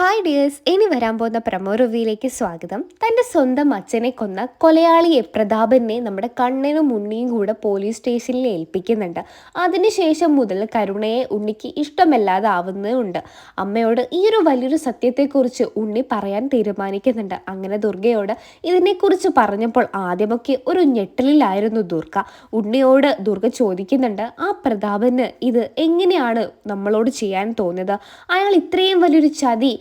Hi dears ഇനി വരാൻ പോകുന്ന പ്രമോ റിവ്യൂയിലേക്ക് സ്വാഗതം. തന്റെ സ്വന്തം അച്ഛനെ കൊന്ന കൊലയാളിയെ പ്രതാപനെ നമ്മുടെ കണ്ണനും ഉണ്ണിയും കൂടെ പോലീസ് സ്റ്റേഷനിൽ ഏൽപ്പിക്കുന്നുണ്ട്. അതിനുശേഷം മുതൽ കരുണയെ ഉണ്ണിക്ക് ഇഷ്ടമല്ലാതെ ആവുന്നുണ്ട് അമ്മയോട് ഈ ഒരു വലിയൊരു സത്യത്തെക്കുറിച്ച് ഉണ്ണി പറയാൻ തീരുമാനിക്കുന്നുണ്ട്. അങ്ങനെ ദുർഗയോട് ഇതിനെക്കുറിച്ച് പറഞ്ഞപ്പോൾ ആദ്യമൊക്കെ ഒരു ഞെട്ടലിലായിരുന്നു ദുർഗ. ഉണ്ണിയോട് ദുർഗ ചോദിക്കുന്നുണ്ട് ആ പ്രതാപന് ഇത് എങ്ങനെയാണ് നമ്മളോട് ചെയ്യാൻ തോന്നിയത് അയാൾ ഇത്രയും വലിയൊരു ചതി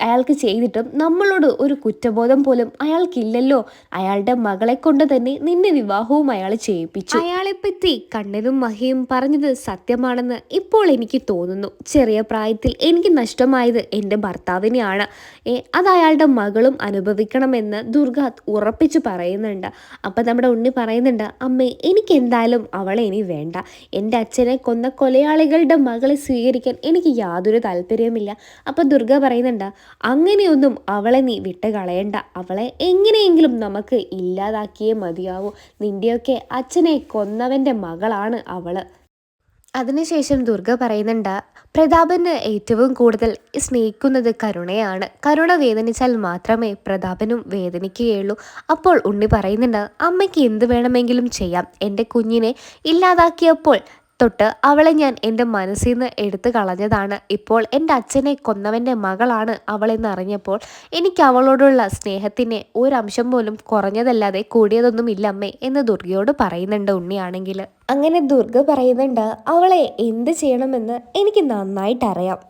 അയാൾക്ക് ചെയ്തിട്ടും നമ്മളോട് ഒരു കുറ്റബോധം പോലും അയാൾക്കില്ലല്ലോ. അയാളുടെ മകളെ കൊണ്ട് തന്നെ നിന്നെ വിവാഹവും അയാൾ ചെയ്യിപ്പിച്ചു. അയാളെപ്പറ്റി കണ്ണനും മഹിയും പറഞ്ഞത് സത്യമാണെന്ന് ഇപ്പോൾ എനിക്ക് തോന്നുന്നു. ചെറിയ പ്രായത്തിൽ എനിക്ക് നഷ്ടമായത് എന്റെ ഭർത്താവിനെയാണ്. അത് അയാളുടെ മകളും അനുഭവിക്കണമെന്ന് ദുർഗ ഉറപ്പിച്ചു പറയുന്നുണ്ട്. അപ്പം നമ്മുടെ ഉണ്ണി പറയുന്നുണ്ട് അമ്മേ എനിക്ക് എന്തായാലും അവളെ ഇനി വേണ്ട. എന്റെ അച്ഛനെ കൊന്ന കൊലയാളികളുടെ മകളെ സ്വീകരിക്കാൻ എനിക്ക് യാതൊരു താല്പര്യവുമില്ല. അപ്പം ദുർഗ പറയുന്നുണ്ട് അങ്ങനെയൊന്നും അവളെ നീ വിട്ട് കളയണ്ട അവളെ എങ്ങനെയെങ്കിലും നമുക്ക് ഇല്ലാതാക്കിയേ മതിയാവൂ. നിന്റെയൊക്കെ അച്ഛനെ കൊന്നവന്റെ മകളാണ് അവൾ. അതിനുശേഷം ദുർഗ പറയുന്നുണ്ട് പ്രതാപന് ഏറ്റവും കൂടുതൽ സ്നേഹിക്കുന്നത് കരുണയാണ്. കരുണ വേദനിച്ചാൽ മാത്രമേ പ്രതാപനും വേദനിക്കുകയുള്ളൂ. അപ്പോൾ ഉണ്ണി പറയുന്നുണ്ട് അമ്മയ്ക്ക് എന്ത് വേണമെങ്കിലും ചെയ്യാം. എന്റെ കുഞ്ഞിനെ ഇല്ലാതാക്കിയപ്പോൾ തൊട്ട് അവളെ ഞാൻ എന്റെ മനസ്സിൽ നിന്ന് എടുത്തു കളഞ്ഞതാണ്. ഇപ്പോൾ എന്റെ അച്ഛനെ കൊന്നവന്റെ മകളാണ് അവളെന്ന് അറിഞ്ഞപ്പോൾ എനിക്ക് അവളോടുള്ള സ്നേഹത്തിന് ഒരംശം പോലും കുറഞ്ഞതല്ലാതെ കൂടിയതൊന്നും ഇല്ല അമ്മേ എന്ന് ദുർഗയോട് പറയുന്നുണ്ട് ഉണ്ണിയാണെങ്കിൽ. അങ്ങനെ ദുർഗ പറയുന്നുണ്ട് അവളെ എന്ത് ചെയ്യണമെന്ന് എനിക്ക് നന്നായിട്ട് അറിയാം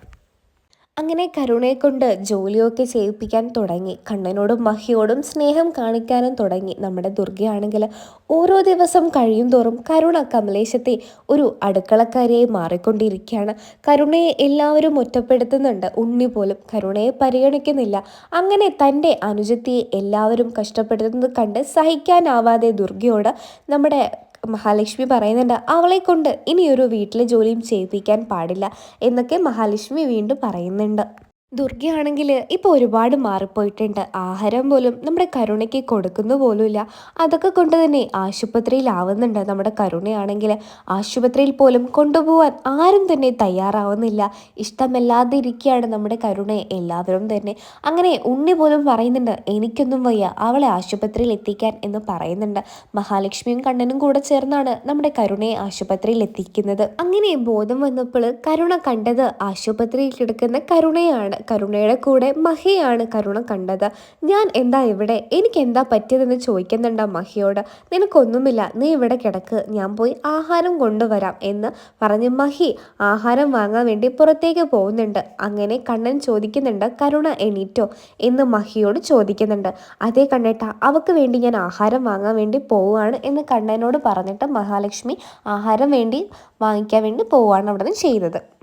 അങ്ങനെ കരുണയെ കൊണ്ട് ജോലിയൊക്കെ ചെയ്യിപ്പിക്കാൻ തുടങ്ങി. കണ്ണനോടും മഹിയോടും സ്നേഹം കാണിക്കാനും തുടങ്ങി. നമ്മുടെ ദുർഗയാണെങ്കിൽ ഓരോ ദിവസം കഴിയും തോറും കരുണ കമലേശത്തെ ഒരു അടുക്കളക്കാരിയായി മാറിക്കൊണ്ടിരിക്കുകയാണ്. കരുണയെ എല്ലാവരും ഒറ്റപ്പെടുത്തുന്നുണ്ട്. ഉണ്ണി പോലും കരുണയെ പരിഗണിക്കുന്നില്ല. അങ്ങനെ തന്റെ അനുജത്തിയെ എല്ലാവരും കഷ്ടപ്പെടുത്തുന്നത് കണ്ട് സഹിക്കാനാവാതെ ദുർഗയോട് നമ്മുടെ മഹാലക്ഷ്മി പറയുന്നുണ്ട് അവളെ കൊണ്ട് ഇനിയൊരു വീട്ടിലെ ജോലിയും ചെയ്യിപ്പിക്കാൻ പാടില്ല എന്നൊക്കെ മഹാലക്ഷ്മി വീണ്ടും പറയുന്നുണ്ട്. ദുർഗയാണെങ്കിൽ ഇപ്പോൾ ഒരുപാട് മാറിപ്പോയിട്ടുണ്ട്. ആഹാരം പോലും നമ്മുടെ കരുണയ്ക്ക് കൊടുക്കുന്നു പോലുമില്ല. അതൊക്കെ കൊണ്ട് തന്നെ ആശുപത്രിയിലാവുന്നുണ്ട്. നമ്മുടെ കരുണയാണെങ്കിൽ ആശുപത്രിയിൽ പോലും കൊണ്ടുപോകാൻ ആരും തന്നെ തയ്യാറാവുന്നില്ല. ഇഷ്ടമല്ലാതെ ഇരിക്കുകയാണ് നമ്മുടെ കരുണയെ എല്ലാവരും തന്നെ. അങ്ങനെ ഉണ്ണി പോലും പറയുന്നുണ്ട് എനിക്കൊന്നും വയ്യ അവളെ ആശുപത്രിയിൽ എത്തിക്കാൻ എന്ന് പറയുന്നുണ്ട്. മഹാലക്ഷ്മിയും കണ്ണനും കൂടെ ചേർന്നാണ് നമ്മുടെ കരുണയെ ആശുപത്രിയിൽ എത്തിക്കുന്നത് അങ്ങനെ ബോധം വന്നപ്പോൾ കരുണ കണ്ടത് ആശുപത്രിയിൽ കിടക്കുന്ന കരുണയാണ്. കരുണയുടെ കൂടെ മഹിയാണ് കരുണ കണ്ടത്. ഞാൻ എന്താ ഇവിടെ? എനിക്ക് എന്താ പറ്റിയതെന്ന് ചോദിക്കുന്നുണ്ട് മഹിയോട്? നിനക്കൊന്നുമില്ല. നീ ഇവിടെ കിടക്ക്. ഞാൻ പോയി ആഹാരം കൊണ്ടുവരാം എന്ന് പറഞ്ഞ് മഹി ആഹാരം വാങ്ങാൻ വേണ്ടി പുറത്തേക്ക് പോകുന്നുണ്ട്. അങ്ങനെ കണ്ണൻ ചോദിക്കുന്നുണ്ട് കരുണ എണീറ്റോ? എന്ന് മഹിയോട് ചോദിക്കുന്നുണ്ട്. അതേ കണ്ണേട്ട അവക്ക് വേണ്ടി ഞാൻ ആഹാരം വാങ്ങാൻ വേണ്ടി പോവുകയാണ് എന്ന് കണ്ണനോട് പറഞ്ഞിട്ട് മഹാലക്ഷ്മി ആഹാരം വേണ്ടി വാങ്ങിക്കാൻ വേണ്ടി പോവുകയാണ് അവിടെ നിന്ന് ചെയ്തത്.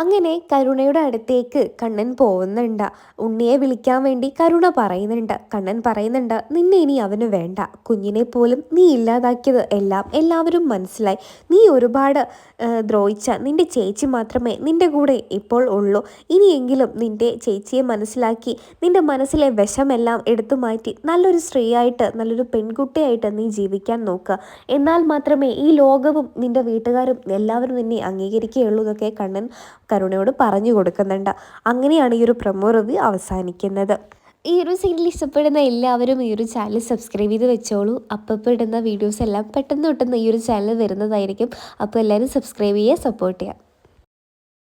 അങ്ങനെ കരുണയുടെ അടുത്തേക്ക് കണ്ണൻ പോകുന്നുണ്ട്. ഉണ്ണിയെ വിളിക്കാൻ വേണ്ടി കരുണ പറയുന്നുണ്ട്. കണ്ണൻ പറയുന്നുണ്ട് നിന്നെ ഇനി അവന് വേണ്ട. കുഞ്ഞിനെ പോലും നീ ഇല്ലാതാക്കിയത് എല്ലാം എല്ലാവരും മനസ്സിലായി. നീ ഒരുപാട് ദ്രോഹിച്ച നിന്റെ ചേച്ചി മാത്രമേ നിന്റെ കൂടെ ഇപ്പോൾ ഉള്ളൂ. ഇനിയെങ്കിലും നിന്റെ ചേച്ചിയെ മനസ്സിലാക്കി നിന്റെ മനസ്സിലെ വിഷമെല്ലാം എടുത്തു മാറ്റി നല്ലൊരു സ്ത്രീയായിട്ട് നല്ലൊരു പെൺകുട്ടിയായിട്ട് നീ ജീവിക്കാൻ നോക്കുക എന്നാൽ മാത്രമേ ഈ ലോകവും നിന്റെ വീട്ടുകാരും എല്ലാവരും നിന്നെ അംഗീകരിക്കുകയുള്ളൂ എന്നൊക്കെ കണ്ണൻ കരുണയോട് പറഞ്ഞു കൊടുക്കുന്നുണ്ട്. അങ്ങനെയാണ് ഈ ഒരു പ്രൊമോ റിവ്യൂ അവസാനിക്കുന്നത്. ഈ ഒരു സീനിൽ ഇഷ്ടപ്പെടുന്ന എല്ലാവരും ഈ ഒരു ചാനൽ സബ്സ്ക്രൈബ് ചെയ്ത് വെച്ചോളൂ. അപ്പോൾ ഇടുന്ന വീഡിയോസ് എല്ലാം പെട്ടെന്ന് പെട്ടെന്ന് ഈ ഒരു ചാനൽ വരുന്നതായിരിക്കും. അപ്പോൾ എല്ലാവരും സബ്സ്ക്രൈബ് ചെയ്യുക സപ്പോർട്ട് ചെയ്യുക.